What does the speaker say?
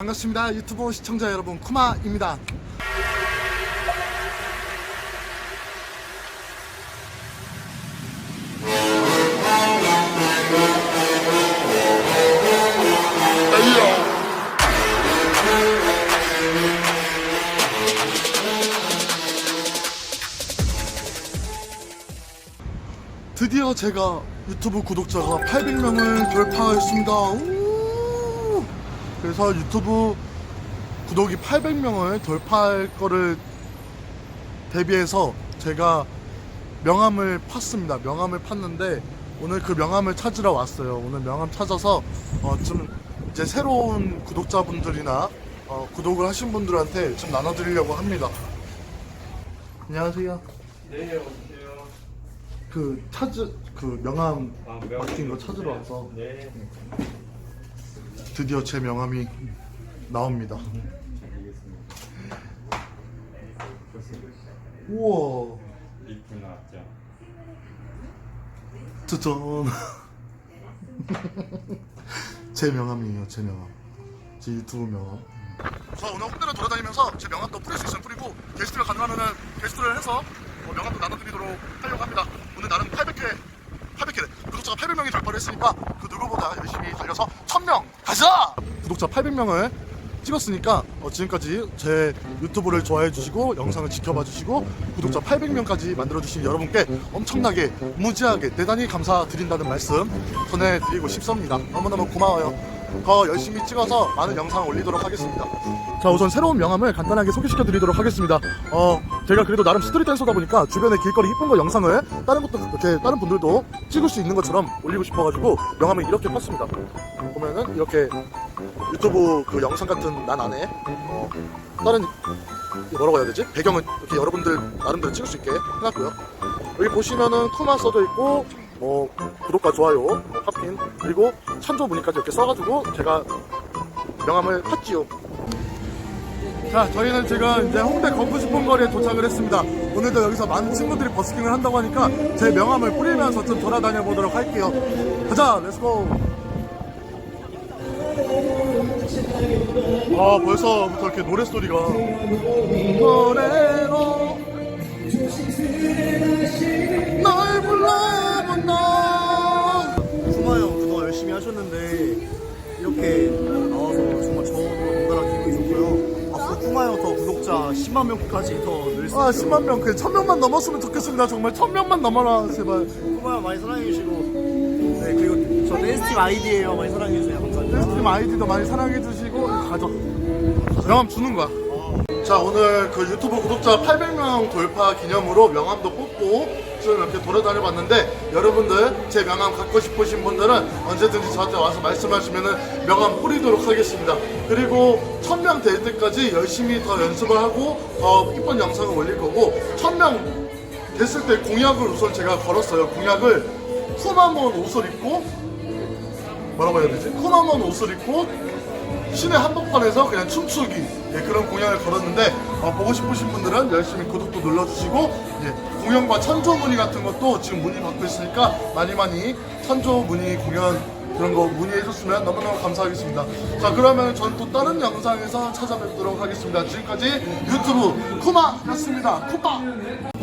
반갑습니다. 유튜브 시청자 여러분, 쿠마입니다. 드디어 제가 유튜브 구독자가 800명을 돌파했습니다. 우! 그래서 유튜브 구독이 800명을 돌파할 거를 대비해서 제가 명함을 팠습니다. 명함을 팠는데 오늘 그 명함을 찾으러 왔어요. 오늘 명함 찾아서 어, 좀 이제 새로운 구독자분들이나 어, 구독을 하신 분들한테 좀 나눠드리려고 합니다. 안녕하세요. 네, 오세요. 그 찾으 그 명함 아, 명- 맡긴 거 찾으러 와서 네, 드디어 제 명함이 나옵니다. 우와, 리플 나왔죠? 짜잔. 제 명함이에요, 제 명함. 제 유튜브 명함. 저 오늘 홍대를 돌아다니면서 제 명함도 뿌릴 수 있으면 뿌리고 게스트가 가능하면 게스트를 해서 뭐 명함도 나눠드리도록 하려고 합니다. 오늘 나름 800회, 800회 구독자가 800명이 돌파를 했으니까 그 누구보다 열심히 달려서 1000명 가자! 구독자 800명을 찍었으니까 어, 지금까지 제 유튜브를 좋아해 주시고 영상을 지켜봐 주시고 구독자 800명까지 만들어 주신 여러분께 엄청나게 무지하게 대단히 감사드린다는 말씀 전해드리고 싶습니다. 너무너무 고마워요. 더 열심히 찍어서 많은 영상 올리도록 하겠습니다. 자 우선 새로운 명함을 간단하게 소개시켜 드리도록 하겠습니다. 어 제가 그래도 나름 스트릿 댄서다 보니까 주변에 길거리 이쁜 거 영상을 다른 것도 이렇게 다른 분들도 찍을 수 있는 것처럼 올리고 싶어가지고 명함을 이렇게 팠습니다. 보면은 이렇게 유튜브 그 영상 같은 난 안에 어, 다른 뭐라고 해야 되지? 배경을 이렇게 여러분들 나름대로 찍을 수 있게 해놨고요. 여기 보시면은 쿠마 써져 있고 뭐 구독과 좋아요, 뭐 팝핀 그리고 찬조 무늬까지 이렇게 써가지고 제가 명함을 팠지요. 자, 저희는 지금 이제 홍대 건프식품 거리에 도착을 했습니다. 오늘도 여기서 많은 친구들이 버스킹을 한다고 하니까 제 명함을 뿌리면서 좀 돌아다녀 보도록 할게요. 가자, 렛츠고! 아, 벌써부터 이렇게 노랫소리가. 노래 이렇게 나와서 정말 저도 덩달아 기분이 좋고요. 앞으로 형더 구독자 10만 명까지 더 늘수 아, 있도록 10만 명, 그 1000명만 넘었으면 좋겠습니다. 정말 1000명만 넘어라, 제발. 형 많이 사랑해주시고 네 그리고 저 댄스팀 아이디에요 많이 사랑해주세요 감사합니다. 댄스팀 아이디도 많이 사랑해주시고, 가져. 명함 주는 거야. 자, 오늘 그 유튜브 구독자 800명 돌파 기념으로 명함도 뽑고, 좀 이렇게 돌아다녀 봤는데, 여러분들 제 명함 갖고 싶으신 분들은 언제든지 저한테 와서 말씀하시면은 명함 뿌리도록 하겠습니다. 그리고 1000명 될 때까지 열심히 더 연습을 하고, 더 이쁜 영상을 올릴 거고, 1000명 됐을 때 공약을 우선 제가 걸었어요. 공약을 쿠마몬 옷을 입고, 뭐라고 해야 되지? 코나먼 옷을 입고 시내 한복판에서 그냥 춤추기 예, 그런 공연을 걸었는데 어, 보고 싶으신 분들은 열심히 구독도 눌러주시고 예, 공연과 천조 문의 같은 것도 지금 문의 받고 있으니까 많이 많이 천조 문의 공연 그런 거 문의해 줬으면 너무너무 감사하겠습니다. 자 그러면 전또 다른 영상에서 찾아뵙도록 하겠습니다. 지금까지 유튜브 쿠마였습니다. 쿠마.